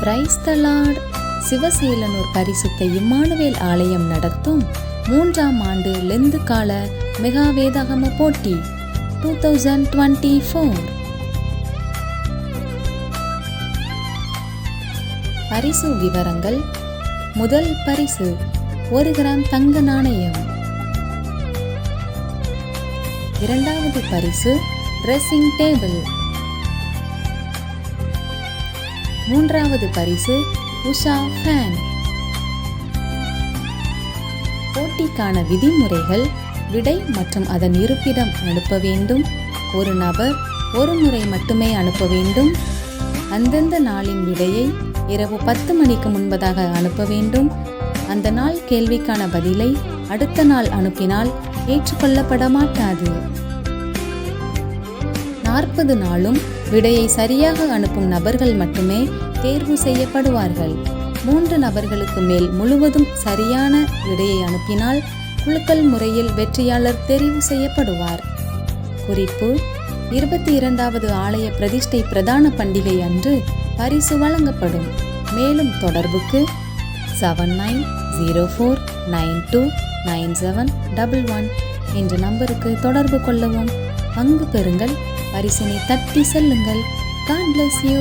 Price சிவசேலனூர் பரிசுத்த Emmanuel ஆலயம் நடத்தும் மூன்றாம் ஆண்டு லெந்து கால மெகா வேதாகம போட்டி டூ தௌசண்ட் டுவெண்ட்டி ஃபோர். பரிசு விவரங்கள் முதல் பரிசு ஒரு கிராம் தங்க நாணயம். இரண்டாவது பரிசு ட்ரெஸ்ஸிங் டேபிள். மூன்றாவது பரிசு உஷா ஃபேன். போட்டிக்கான விதிமுறைகள் விடை மற்றும் அதன் இருப்பிடம் அனுப்ப வேண்டும். ஒரு நபர் ஒரு முறை மட்டுமே அனுப்ப வேண்டும். அந்தந்த நாளின் விடையை இரவு பத்து மணிக்கு முன்பதாக அனுப்ப வேண்டும். அந்த நாள் கேள்விக்கான பதிலை அடுத்த நாள் அனுப்பினால் ஏற்றுக்கொள்ளப்பட மாட்டாது நாற்பது நாளும் விடையை சரியாக அனுப்பும் நபர்கள் மட்டுமே தேர்வு செய்யப்படுவார்கள். மூன்று நபர்களுக்கு மேல் முழுவதும் சரியான விடையை அனுப்பினால் குழுக்கள் முறையில் வெற்றியாளர் தெரிவு செய்யப்படுவார். குறிப்பு இருபத்தி இரண்டாவது ஆலய பிரதிஷ்டை பிரதான பண்டிகை அன்று பரிசு வழங்கப்படும். மேலும் தொடர்புக்கு seven nine zero four nine two nine seven double one என்ற நம்பருக்கு தொடர்பு கொள்ளவும். பங்கு பெறுங்கள். பரிசினை தட்டி செல்லுங்கள். God you